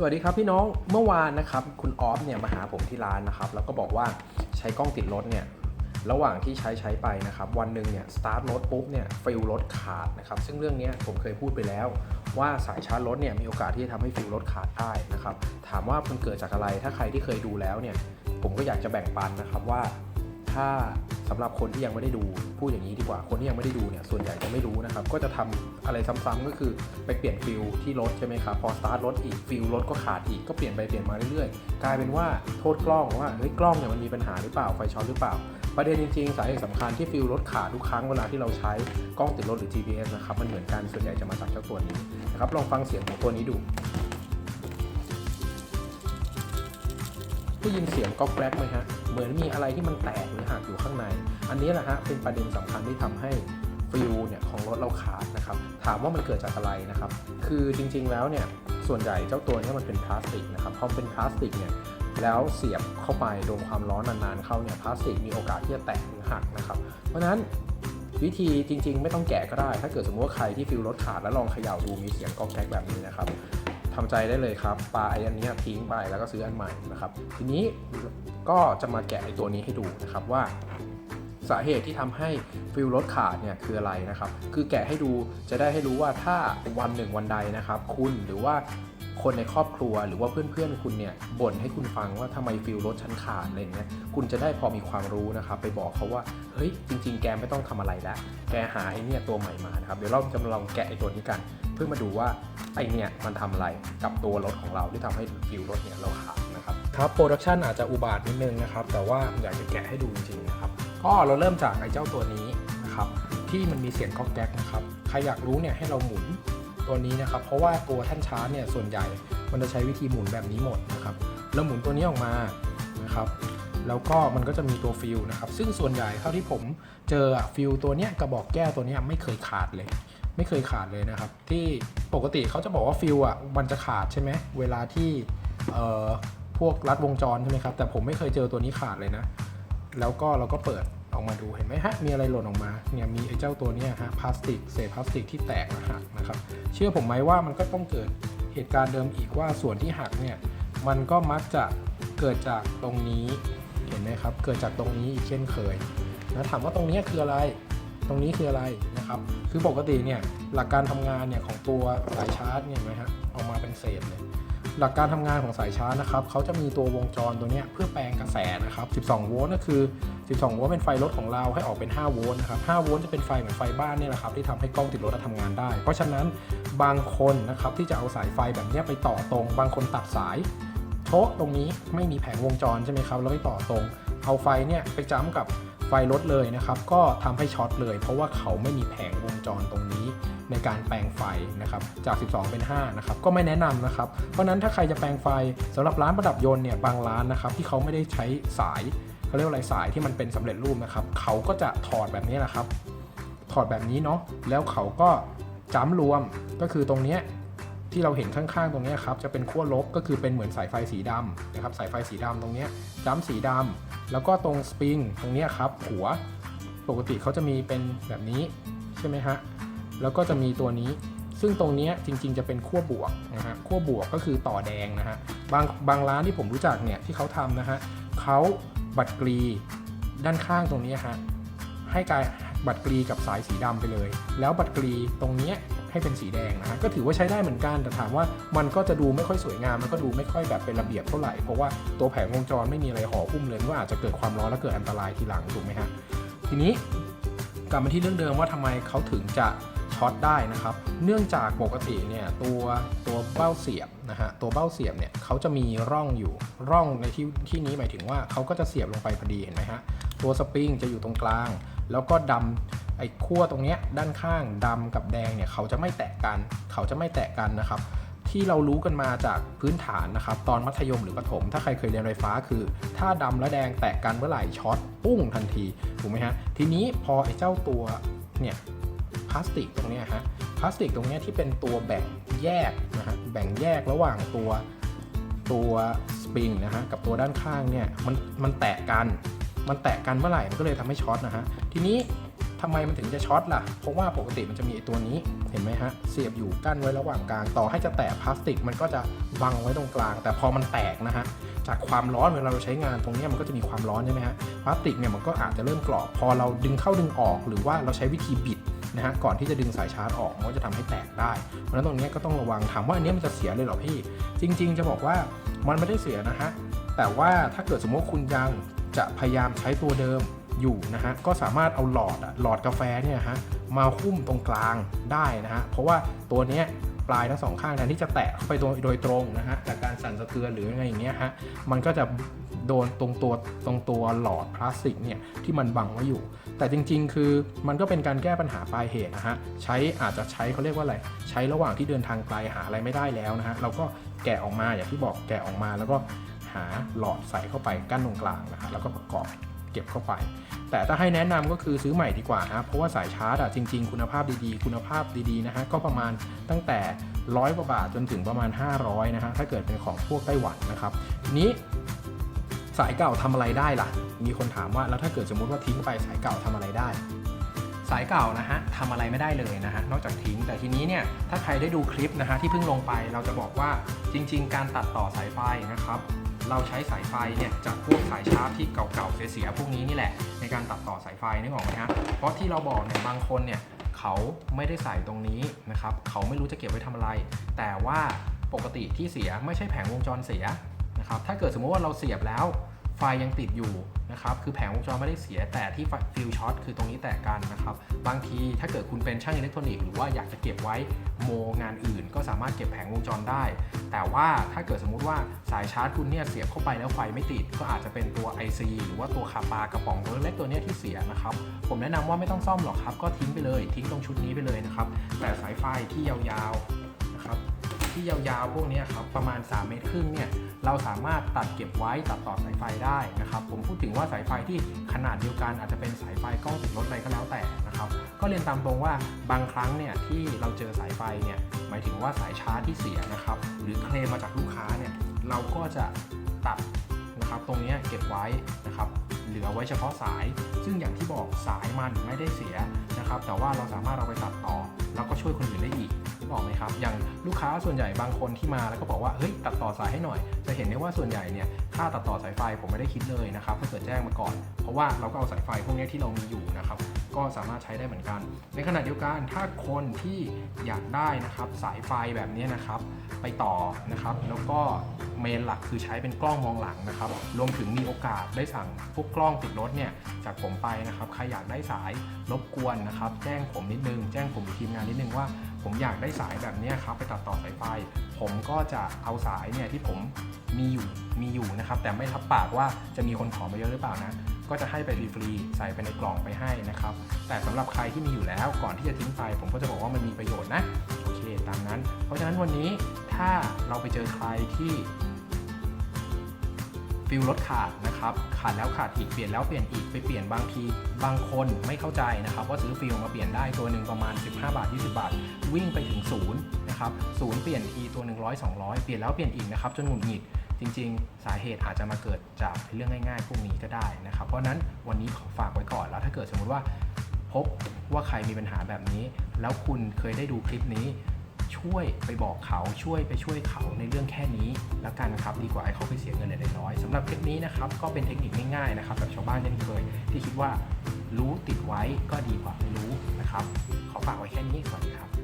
สวัสดีครับพี่น้องเมื่อวานนะครับคุณออฟเนี่ยมาหาผมที่ร้านนะครับแล้วก็บอกว่าใช้กล้องติดรถเนี่ยระหว่างที่ใช้ใช้ไปนะครับวันหนึ่งเนี่ยสตาร์ทรถปุ๊บเนี่ยฟิลรถขาดนะครับซึ่งเรื่องนี้ผมเคยพูดไปแล้ว ว่าสายชาร์จรถเนี่ยมีโอกาสที่จะทำให้ฟิลรถขาดได้นะครับถามว่ามันเกิดจากอะไรถ้าใครที่เคยดูแล้วเนี่ยผมก็อยากจะแบ่งปันนะครับว่าถ้า สำหรับคนที่ยังไม่ได้ดูพูดอย่างนี้ดีกว่าคนที่ยังไม่ได้ดูเนี่ยส่วนใหญ่จะไม่รู้นะครับ ก็จะทำอะไรซ้ำๆก็คือไปเปลี่ยนฟิลที่รถใช่ไหมครับพอสตาร์ทรถอีกฟิลรถก็ขาดอีกก็เปลี่ยนไปเปลี่ยนมาเรื่อยๆ กลายเป็นว่าโทษกล้องว่าเฮ้ยกล้องเนี่ยมันมีปัญหาหรือเปล่าไฟช็อตหรือเปล่า ประเด็นจริงๆสาเหตุสำคัญที่ฟิลรถขาดทุกครั้งเวลาที่เราใช้กล้องติดรถหรือ GPS นะครับมันเหมือนกันส่วนใหญ่จะมาจากเจ้าตัวนี้นะครับลองฟังเสียงของตัวนี้ดู ได้ยินเสียงก๊อกแกรกไหมฮะ เหมือนมีอะไรที่มันแตกหรือหักอยู่ข้างใน อันนี้แหละฮะเป็นประเด็นสำคัญที่ทำให้ฟิวเนี่ยของรถเราขาดนะครับ ถามว่ามันเกิดจากอะไรนะครับ คือจริงๆแล้วเนี่ยส่วนใหญ่เจ้าตัวนี้มันเป็นพลาสติกนะครับพอเป็นพลาสติกเนี่ยแล้วเสียบเข้าไปโดนความร้อนนานๆเข้าเนี่ยพลาสติกมีโอกาสที่จะแตกหรือหักนะครับ เพราะฉะนั้นวิธีจริงๆ ไม่ต้องแกะก็ได้ ถ้าเกิดสมมติว่าใครที่ฟิวรถขาดแล้วลองเขย่าดูมีเสียงก๊อกแก๊กแบบนี้นะครับ ทำใจได้เลยครับปลาไอ้อันนี้ทิ้งไปแล้วก็ซื้ออันใหม่นะครับ ทีนี้ก็จะมาแกะไอ้ตัวนี้ให้ดูนะครับว่าสาเหตุที่ทำให้ฟิลรถขาดเนี่ยคืออะไรนะครับ คือแกะให้ดูจะได้ให้รู้ว่าถ้าวันหนึ่งวันใดนะครับ คุณหรือว่าคนในครอบครัวหรือว่าเพื่อนๆคุณเนี่ยบ่นให้คุณฟังว่าทำไมฟิลรถฉันขาดอะไรเงี้ยคุณจะได้พอมีความรู้นะครับ ไปบอกเขาว่าเฮ้ยจริง ๆ แกไม่ต้องทำอะไรแล้วแกหาไอ้เนี่ยตัวใหม่มานะครับเดี๋ยวเราจะมาลองแกะไอ้ตัวนี้กัน พื่อมาดูว่าไอเนี่ยมันทำอะไรกับตัวรถของเราที่ทำให้ฟิวรถเนี่ยเราขาดนะครับครับโปรดักชันอาจจะอุบาทนิดนึงนะครับ แต่ว่าอยากจะแกะให้ดูจริงๆนะครับก็เราเริ่มจากไอเจ้าตัวนี้นะครับที่มันมีเสียงก๊อกแก๊กนะครับใครอยากรู้เนี่ยให้เราหมุนตัวนี้นะครับ เพราะว่าตัวท่านชาร์จเนี่ยส่วนใหญ่มันจะใช้วิธีหมุนแบบนี้หมดนะครับเราหมุนตัวนี้ออกมานะครับแล้วก็มันก็จะมีตัวฟิลนะครับซึ่งส่วนใหญ่เท่าที่ผมเจออะฟิลตัวเนี้ยกระบอกแก้วตัวเนี้ยไม่เคยขาดเลย ไม่เคยขาดเลยนะครับ ที่ปกติเขาจะบอกว่าฟิลอะมันจะขาดใช่ไหมเวลาที่เอ่อพวกรัดวงจรใช่ไหมครับแต่ผมไม่เคยเจอตัวนี้ขาดเลยนะ แล้วก็เราก็เปิดออกมาดูเห็นไหมฮะมีอะไรหล่นออกมาเนี่ยมีไอ้เจ้าตัวนี้ฮะพลาสติกเศษพลาสติกที่แตกนะหักนะครับ เชื่อผมไหมว่ามันก็ต้องเกิดเหตุการณ์เดิมอีกว่าส่วนที่หักเนี่ยมันก็มักจะเกิดจากตรงนี้เห็นไหมครับเกิดจากตรงนี้อีกเช่นเคยนะถามว่าตรงนี้คืออะไร ตรงนี้คืออะไร นะครับคือปกติเนี่ยหลักการทำงานเนี่ยของตัวสายชาร์จเนี่ยนไหมฮะออกมาเป็นเศษเลยหลักการทำงานของสายชาร์จนะครับเขาจะมีตัววงจรตัวเนี้ยเพื่อแปลงกระแสนะครับ 12 โวลต์ก็คือ 12 โวลต์เป็นไฟรถของเราให้ออกเป็น 5 โวลต์นะครับ 5 โวลต์จะเป็นไฟเหมือนไฟบ้านเนี่ยแหละครับที่ทำให้กล้องติดรถทำงานได้ เพราะฉะนั้นบางคนนะครับที่จะเอาสายไฟแบบเนี้ยไปต่อตรง บางคนตัดสายโชะตรงนี้ไม่มีแผงวงจรใช่ไหมครับแล้วไปต่อตรง เอาไฟเนี่ยไปจ้ำกับ ไฟรถเลยนะครับ ก็ทำให้ช็อตเลย เพราะว่าเขาไม่มีแผงวงจรตรงนี้ในการแปลงไฟนะครับจาก 12 เป็น 5 นะครับ ก็ไม่แนะนำนะครับ เพราะนั้นถ้าใครจะแปลงไฟสำหรับร้านประดับยนต์เนี่ยบางร้านนะครับที่เขาไม่ได้ใช้สายเขาเรียกว่าอะไรสายที่มันเป็นสำเร็จรูปนะครับ เขาก็จะถอดแบบนี้แหละครับ ถอดแบบนี้เนาะแล้วเขาก็จ้ำรวมก็คือตรงเนี้ย ที่เราเห็นข้างๆตรงนี้ครับจะเป็นขั้วลบก็คือเป็นเหมือนสายไฟสีดำนะครับสายไฟสีดำตรงนี้จ้ำสีดำแล้วก็ตรงสปริงตรงนี้ครับหัวปกติเขาจะมีเป็นแบบนี้ใช่ไหมฮะแล้วก็จะมีตัวนี้ ซึ่งตรงนี้จริงๆจะเป็นขั้วบวกนะฮะขั้วบวกก็คือต่อแดงนะฮะบางบางร้านที่ผมรู้จักเนี่ยที่เขาทำนะฮะเขาบัตรกรีด้านข้างตรงนี้ฮะให้กายบัตรกรีกับสายสีดำไปเลย แล้วบัตรกรีตรงเนี้ย ให้เป็นสีแดงนะฮะก็ถือว่าใช้ได้เหมือนกันแต่ถามว่ามันก็จะดูไม่ค่อยสวยงามมันก็ดูไม่ค่อยแบบเป็นระเบียบเท่าไหร่เพราะว่าตัวแผงวงจรไม่มีอะไรห่อหุ้มเลยว่าอาจจะเกิดความร้อนและเกิดอันตรายทีหลังถูกไหมฮะทีนี้กลับมาที่เรื่องเดิมว่าทำไมเขาถึงจะช็อตได้นะครับ เนื่องจากปกติเนี่ยตัวตัวเบ้าเสียบนะฮะตัวเบ้าเสียบเนี่ยเขาจะมีร่องอยู่ร่องในที่ที่นี้หมายถึงว่าเขาก็จะเสียบลงไปพอดีเห็นไหมฮะตัวสปริงจะอยู่ตรงกลาง แล้วก็ดำ ไอ้ขั้วตรงเนี้ยด้านข้างดำกับแดงเนี่ยเขาจะไม่แตะกันเขาจะไม่แตะกันนะครับ ที่เรารู้กันมาจากพื้นฐานนะครับ ตอนมัธยมหรือประถม ถ้าใครเคยเรียนไฟฟ้าคือ ถ้าดำและแดงแตะกันเมื่อไหร่ช็อตปุ้งทันทีถูกไหมฮะทีนี้พอไอ้เจ้าตัวเนี่ยพลาสติกตรงเนี้ยฮะพลาสติกตรงเนี้ยที่เป็นตัวแบ่งแยกนะฮะแบ่งแยกระหว่างตัวตัวสปริงนะฮะกับตัวด้านข้างเนี่ยมันมันแตะกันมันแตะกันเมื่อไหร่มันก็เลยทำให้ช็อตนะฮะทีนี้ ทำไมมันถึงจะช็อตล่ะ เพราะว่าปกติมันจะมีไอตัวนี้ เห็นไหมฮะ เสียบอยู่กั้นไว้ระหว่างกลาง ต่อให้จะแตะพลาสติก มันก็จะบังไว้ตรงกลาง แต่พอมันแตกนะฮะ จากความร้อนเวลาเราใช้งานตรงนี้มันก็จะมีความร้อนใช่ไหมฮะ พลาสติกเนี่ยมันก็อาจจะเริ่มกรอบ พอเราดึงเข้าดึงออก หรือว่าเราใช้วิธีบิดนะฮะ ก่อนที่จะดึงสายชาร์จออก มันก็จะทำให้แตกได้ เพราะฉะนั้นตรงนี้ก็ต้องระวัง ถามว่าอันนี้มันจะเสียเลยเหรอพี่ จริง ๆ จะบอกว่ามันไม่ได้เสียนะฮะ แต่ว่าถ้าเกิดสมมติคุณยังจะพยายามใช้ตัวเดิม อยู่นะฮะก็สามารถเอาหลอดอะหลอดกาแฟเนี่ยฮะมาหุ้มตรงกลางได้นะฮะเพราะว่าตัวเนี้ยปลายทั้งสองข้างแทนที่จะแตะเข้าไปโดยโดยตรงนะฮะจากการสั่นสะเทือนหรืออะไรอย่างเงี้ยฮะมันก็จะโดนตรงตัวตรงตัวหลอดพลาสติกเนี่ยที่มันบังไว้อยู่ แต่จริง ๆ คือมันก็เป็นการแก้ปัญหาปลายเหตุนะฮะใช้อาจจะใช้เขาเรียกว่าอะไร ใช้ระหว่างที่เดินทางไกลหาอะไรไม่ได้แล้วนะฮะเราก็แกะออกมาอย่างที่บอกแกะออกมาแล้วก็หาหลอดใส่เข้าไปกั้นตรงกลางนะฮะแล้วก็ประกอบเก็บเข้าไป แต่ถ้าให้แนะนำก็คือซื้อใหม่ดีกว่าฮะเพราะว่าสายชาร์จอะจริง ๆ คุณภาพดีๆ คุณภาพดีๆนะฮะก็ประมาณตั้งแต่ร้อยกว่าบาทจนถึงประมาณ 500นะฮะถ้าเกิดเป็นของพวกไต้หวันนะครับทีนี้สายเก่าทำอะไรได้ล่ะ มีคนถามว่าแล้วถ้าเกิดสมมติว่าทิ้งไปสายเก่าทำอะไรได้ สายเก่านะฮะทำอะไรไม่ได้เลยนะฮะนอกจากทิ้งแต่ทีนี้เนี่ยถ้าใครได้ดูคลิปนะฮะที่เพิ่งลงไปเราจะบอกว่าจริง ๆ การตัดต่อสายไฟนะครับ เราใช้สายไฟเนี่ยจากพวกสายชาร์จที่เก่าๆเสียๆพวกนี้นี่แหละ ในการตัดต่อสายไฟนึกออกไหมฮะเพราะที่เราบอกเนี่ยบางคนเนี่ยเขาไม่ได้ใส่ตรงนี้นะครับเขาไม่รู้จะเก็บไว้ทำอะไร แต่ว่าปกติที่เสียไม่ใช่แผงวงจรเสียนะครับถ้าเกิดสมมติว่าเราเสียบแล้วไฟยังติดอยู่นะครับ คือแผงวงจรไม่ได้เสีย แต่ที่ฟิลช็อตคือตรงนี้แตกกันนะครับ บางทีถ้าเกิดคุณเป็นช่างอิเล็กทรอนิกส์หรือว่าอยากจะเก็บไว้โมงานอื่น ก็สามารถเก็บแผงวงจรได้ แต่ว่าถ้าเกิดสมมุติว่าสายชาร์จคุณเนี่ยเสียบเข้าไปแล้วไฟไม่ติด ก็อาจจะเป็นตัว IC หรือว่าตัวคาปากระป๋องตัวเล็กตัวเนี้ยที่เสียนะครับ ผมแนะนำว่าไม่ต้องซ่อมหรอกครับ ก็ทิ้งไปเลย ทิ้งตรงชุดนี้ไปเลยนะครับ แต่สายไฟที่ยาวๆนะครับ ที่ยาวๆ พวกนี้ครับประมาณ 3 เมตรครึ่งเนี่ยเราสามารถตัดเก็บไว้ตัดต่อสายไฟได้นะครับ ผมพูดถึงว่าสายไฟที่ขนาดเดียวกันอาจจะเป็นสายไฟกล้องติดรถอะไรก็แล้วแต่นะครับก็เรียนตามตรงว่าบางครั้งเนี่ยที่เราเจอสายไฟเนี่ยหมายถึงว่าสายชาร์จที่เสียนะครับ หรือเคลมมาจากลูกค้าเนี่ยเราก็จะตัดนะครับตรงนี้เก็บไว้นะครับเหลือไว้เฉพาะสาย ซึ่งอย่างที่บอกสายมันไม่ได้เสียนะครับ แต่ว่าเราสามารถเอาไปตัดต่อ แล้วก็ช่วยคนอื่นได้อีก กออกไหมครับ อย่างลูกค้าส่วนใหญ่บางคนที่มาแล้วก็บอกว่า เฮ้ย ตัดต่อสายให้หน่อย จะเห็นได้ว่าส่วนใหญ่เนี่ย ค่าตัดต่อสายไฟผมไม่ได้คิดเลยนะครับ ถ้าเกิดแจ้งมาก่อน เพราะว่าเราก็เอาสายไฟพวกนี้ที่เรามีอยู่นะครับ ก็สามารถใช้ได้เหมือนกัน ในขณะเดียวกัน ถ้าคนที่อยากได้นะครับ สายไฟแบบนี้นะครับ ไปต่อนะครับ แล้วก็เมนหลักคือใช้เป็นกล้องมองหลังนะครับ รวมถึงมีโอกาสได้สั่งพวกกล้องติดรถเนี่ยจากผมไปนะครับ ใครอยากได้สายรบกวนนะครับ แจ้งผมนิดนึง แจ้งผมทีมงานนิดนึงว่าผมอยากได้สายแบบนี้ครับไปตัดต่อสายไฟ ผมก็จะเอาสายเนี่ยที่ผมมีอยู่มีอยู่นะครับ แต่ไม่ทับปากว่าจะมีคนขอมาเยอะหรือเปล่านะก็จะให้ไปฟรีๆใส่ไปในกล่องไปให้นะครับ แต่สำหรับใครที่มีอยู่แล้วก่อนที่จะทิ้งไป ผมก็จะบอกว่ามันมีประโยชน์นะโอเคตามนั้น เพราะฉะนั้นวันนี้ถ้าเราไปเจอใครที่ ฟิลรถขาดนะครับขาดแล้วขาดอีกเปลี่ยนแล้วเปลี่ยนอีกไปเปลี่ยนบางทีบางคนไม่เข้าใจนะครับว่าซื้อฟิลมาเปลี่ยนได้ตัวหนึ่งประมาณ 15 บาท 20 บาท วิ่งไปถึงศูนย์นะครับศูนย์เปลี่ยนทีตัวหนึ่งร้อยสองร้อยเปลี่ยนแล้วเปลี่ยนอีกนะครับจนหงุดหงิดจริง ๆ สาเหตุอาจจะมาเกิดจากเรื่องง่าย ๆ พวกนี้ก็ได้นะครับ เพราะฉะนั้นวันนี้ขอฝากไว้ก่อนแล้วถ้าเกิดสมมุติว่าพบว่าใครมีปัญหาแบบนี้ แล้วคุณเคยได้ดูคลิปนี้ ช่วยไปบอกเขาช่วยไปช่วยเขาในเรื่องแค่นี้แล้วกันนะครับดีกว่าให้เขาไปเสียเงินในน้อยสำหรับคลิปนี้นะครับก็เป็นเทคนิคง่ายๆนะครับแบบชาวบ้านเช่นเคย ที่คิดว่ารู้ติดไว้ก็ดีกว่าไม่รู้นะครับขอฝากไว้แค่นี้สวัสดีครับ